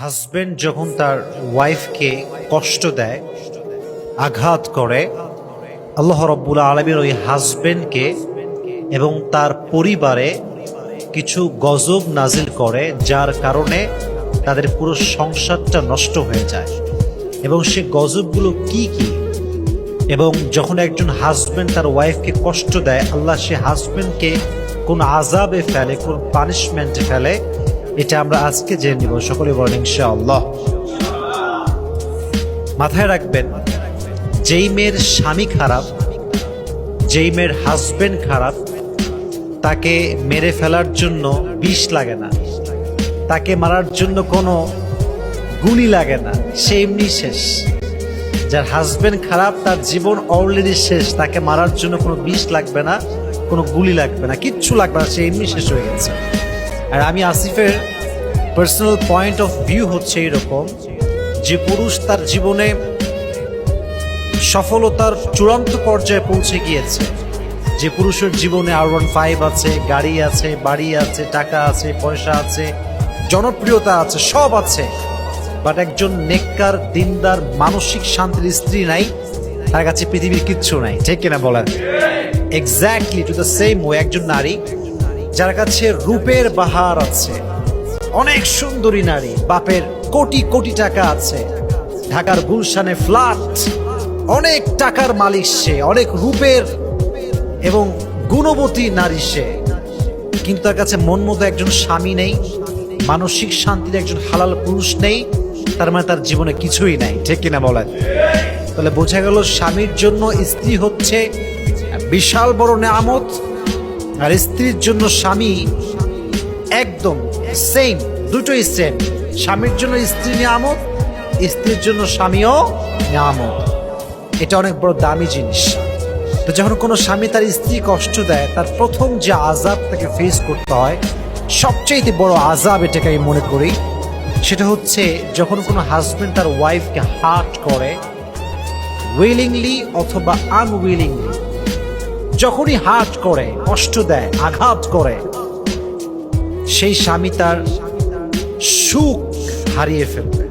Husband যখন তার ওয়াইফকে কষ্ট দেয়, আঘাত করে, আল্লাহ রব্বুল আলমীর ওই হাজবেন্ডকে এবং তার পরিবারে কিছু গজব নাজিল করে, যার কারণে তাদের পুরো সংসারটা নষ্ট হয়ে যায়। এবং সে গজবগুলো কি কি? এবং যখন একজন হাজবেন্ড তার ওয়াইফকে কষ্ট দেয়, আল্লাহ সে হাজবেন্ডকে কোন আজাবে ফেলে, কোন পানিশমেন্টে ফেলে এটা আমরা আজকে জেনে নিব। সকলে বলেন ইনশাআল্লাহ। মাথায় রাখবেন, যেই মেয়ের স্বামী খারাপ, যেই মেয়ের হাজবেন্ড খারাপ, তাকে মেরে ফেলার জন্য বিষ লাগে না। তাকে মারার জন্য কোনো গুলি লাগে না। সে এমনি শেষ। যার হাজবেন্ড খারাপ, তার জীবন অলরেডি শেষ। তাকে মারার জন্য কোনো বিষ লাগবে না, কোনো গুলি লাগবে না, কিচ্ছু লাগবে না। সে এমনি শেষ হয়ে গেছে। আর আমি আসিফের পার্সোনাল পয়েন্ট অফ ভিউ হচ্ছে এরকম যে পুরুষ তার জীবনে সফলতার চূড়ান্ত পর্যায়ে পৌঁছে গিয়েছে। যে পুরুষের জীবনে আর ওয়ান ফাইভ আছে, গাড়ি আছে, বাড়ি আছে, টাকা আছে, পয়সা আছে, জনপ্রিয়তা আছে, সব আছে। বাট একজন নেককার, দিনদার, মানসিক শান্তির স্ত্রী নাই, তার কাছে পৃথিবীর কিচ্ছু নাই। ঠিক কিনা বলেন? Exactly to the same way একজন নারী যার কাছে রূপের বাহার আছে। অনেক সুন্দরী নারী, বাপের কোটি কোটি টাকা আছে। ঢাকার গুলশানে ফ্ল্যাট, অনেক টাকার মালিক সে, অনেক রূপের এবং গুণবতী নারী সে। কিন্তু তার কাছে মন মতো একজন স্বামী নেই, মানসিক শান্তির একজন হালাল পুরুষ নেই, তার মানে তার জীবনে কিছুই নাই, ঠিক কিনা বলেন? তাহলে বোঝা গেল স্বামীর জন্য স্ত্রী হচ্ছে বিশাল বড় নেয়ামত আর স্ত্রীর জন্য স্বামী একদম সেম দুটোই সেম স্বামীর জন্য স্ত্রী নিয়ামত, স্ত্রীর জন্য স্বামীও নিয়ামত। এটা অনেক বড় দামি জিনিস। তো যখন কোনো স্বামী তার স্ত্রী কষ্ট দেয়, তার প্রথম যে আজাব তাকে ফেস করতে হয় সবচেয়ে বড় আজাব এটাকে আমি মনে করি, সেটা হচ্ছে যখন কোনো হাজব্যান্ড তার ওয়াইফকে হার্ট করে উইলিংলি অথবা আনউইলিংলি যখনই হার্ট করে, কষ্ট দেয়, আঘাত করে, সেই স্বামী তার সুখ হারিয়ে ফেলবে।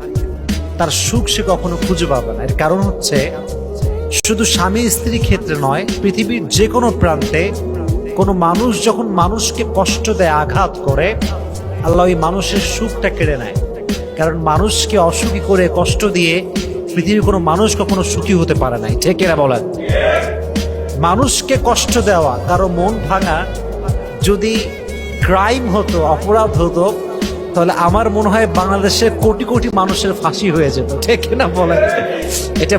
তার সুখ সে কখনো খুঁজে পাবে না। এর কারণ হচ্ছে, শুধু স্বামী স্ত্রী ক্ষেত্রে নয়, পৃথিবীর যে কোনো প্রান্তে কোনো মানুষ যখন মানুষকে কষ্ট দেয়, আঘাত করে, আল্লাহ ওই মানুষের সুখটা কেড়ে নেয়। কারণ মানুষকে অসুখী করে, কষ্ট দিয়ে পৃথিবীর কোনো মানুষ কখনো সুখী হতে পারে নাই। ঠিক এরা বলেন? মানুষকে কষ্ট দেওয়া, কারও মন ভাঙা, যদি ক্রাইম হতো, অপরাধ হতো, তাহলে আমার মনে হয় বাংলাদেশে কোটি কোটি মানুষের ফাঁসি হয়ে যেত। ঠিক না বলে এটা